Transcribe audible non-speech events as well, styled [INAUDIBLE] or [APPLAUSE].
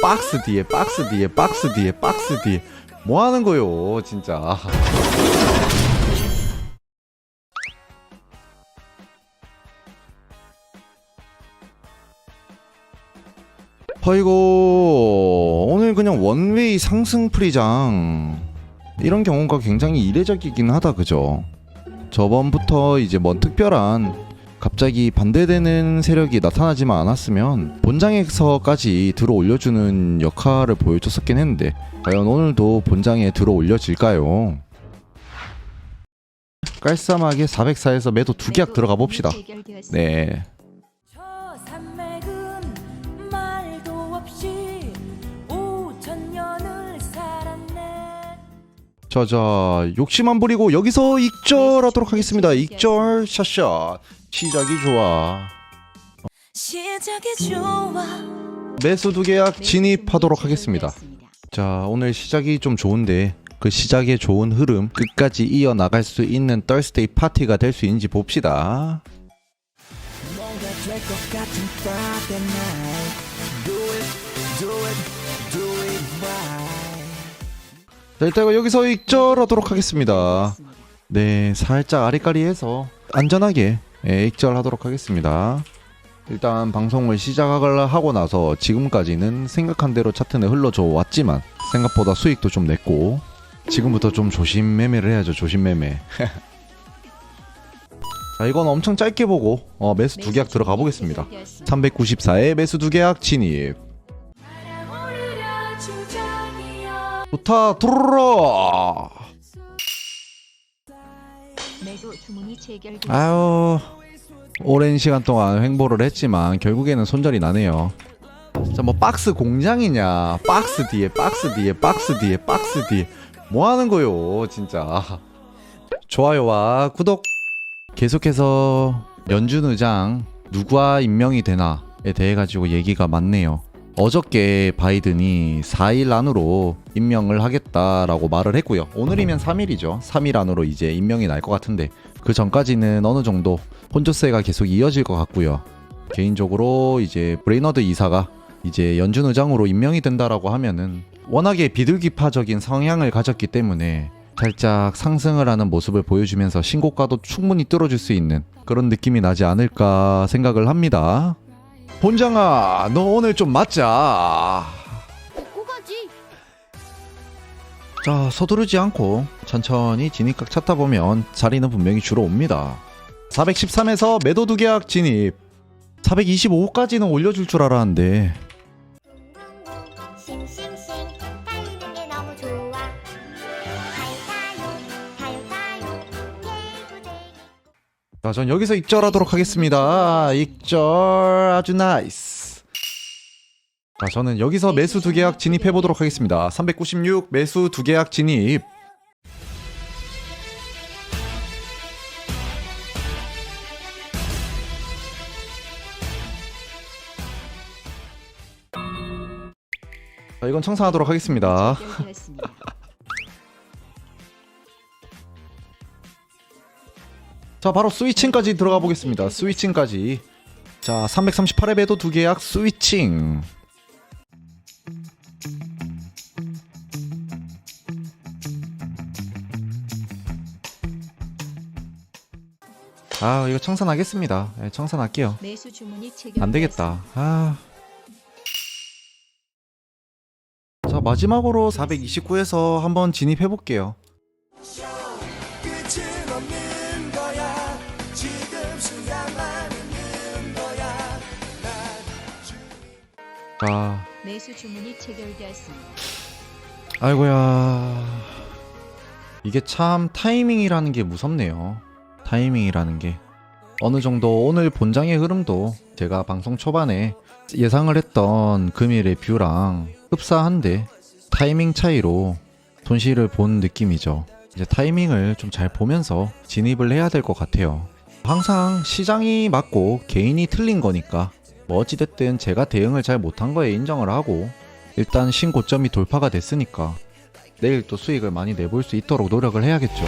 박스 뒤에 박스 뒤에 박스 뒤에 박스 뒤에. 뭐 하는 거요 진짜. 아이고 오늘 그냥 원웨이 상승 프리장. 이런 경우가 굉장히 이례적이긴 하다 그죠? 저번부터 이제 뭔 특별한 갑자기 반대되는 세력이 나타나지만 않았으면 본장에서까지 들어 올려주는 역할을 보여줬었긴 했는데 과연 오늘도 본장에 들어 올려질까요? 깔쌈하게 404에서 매도 두 계약 들어가 봅시다. 네. 자자 욕심 안 부리고 여기서 익절하도록 하겠습니다. 익절 샷샷 시작이 좋아. 시작이 좋아. 매수 두 계약 진입하도록 하겠습니다. 자 오늘 시작이 좀 좋은데 그 시작의 좋은 흐름 끝까지 이어 나갈 수 있는 떨스데이 파티가 될 수 있는지 봅시다. 자 일단 여기서 익절하도록 하겠습니다. 네 살짝 아리까리해서 안전하게 예, 익절하도록 하겠습니다. 일단 방송을 시작하고 나서 지금까지는 생각한 대로 차트는 흘러줘 왔지만 생각보다 수익도 좀 냈고 지금부터 좀 조심 매매를 해야죠 조심 매매. [LAUGHS] 자 이건 엄청 짧게 보고 어, 매수 두 계약 들어가 보겠습니다. 394에 매수 두 계약 진입. 좋다 들어라 아유 오랜 시간 동안 횡보를 했지만 결국에는 손절이 나네요. 자 뭐 박스 공장이냐? 박스 뒤에 박스 뒤에 박스 뒤에 박스 뒤에. 뭐 하는 거요 진짜? 좋아요와 구독. 계속해서 연준 의장 누가 임명이 되나에 대해 가지고 얘기가 많네요 어저께 바이든이 4일 안으로 임명을 하겠다라고 말을 했고요. 오늘이면 3일이죠. 3일 안으로 이제 임명이 날 것 같은데 그 전까지는 어느 정도 혼조세가 계속 이어질 것 같고요. 개인적으로 이제 브레이너드 이사가 이제 연준 의장으로 임명이 된다라고 하면은 워낙에 비둘기파적인 성향을 가졌기 때문에 살짝 상승을 하는 모습을 보여주면서 신고가도 충분히 뚫어줄 수 있는 그런 느낌이 나지 않을까 생각을 합니다. 본장아, 너 오늘 좀 맞자. 자, 서두르지 않고 천천히 진입각 찾다 보면 자리는 분명히 주로 옵니다. 413에서 매도 두 계약 진입. 425까지는 올려줄 줄 알았는데 자, 전 여기서 익절하도록 하겠습니다. 익절 아주 나이스. 자, 저는 여기서 매수 두 계약 진입해 보도록 하겠습니다. 396 매수 두 계약 진입. 자, 이건 청산하도록 하겠습니다. 자 바로 스위칭까지 들어가 보겠습니다. 스위칭까지. 자 338의 배도 두 계약 스위칭. 아 이거 청산하겠습니다. 네, 청산할게요. 매수 주문이 체결 안 되겠다. 아. 자 마지막으로 429에서 한번 진입해 볼게요 자 매수 주문이 체결되었습니다. 아이고야. 이게 참 타이밍이라는 게 무섭네요. 타이밍이라는 게. 어느 정도 오늘 본장의 흐름도 제가 방송 초반에 예상을 했던 금일의 뷰랑 흡사한데 타이밍 차이로 손실을 본 느낌이죠. 이제 타이밍을 좀 잘 보면서 진입을 해야 될 것 같아요. 항상 시장이 맞고 개인이 틀린 거니까 뭐 어찌됐든 제가 대응을 잘 못한 거에 인정을 하고 일단 신고점이 돌파가 됐으니까 내일 또 수익을 많이 내볼 수 있도록 노력을 해야겠죠.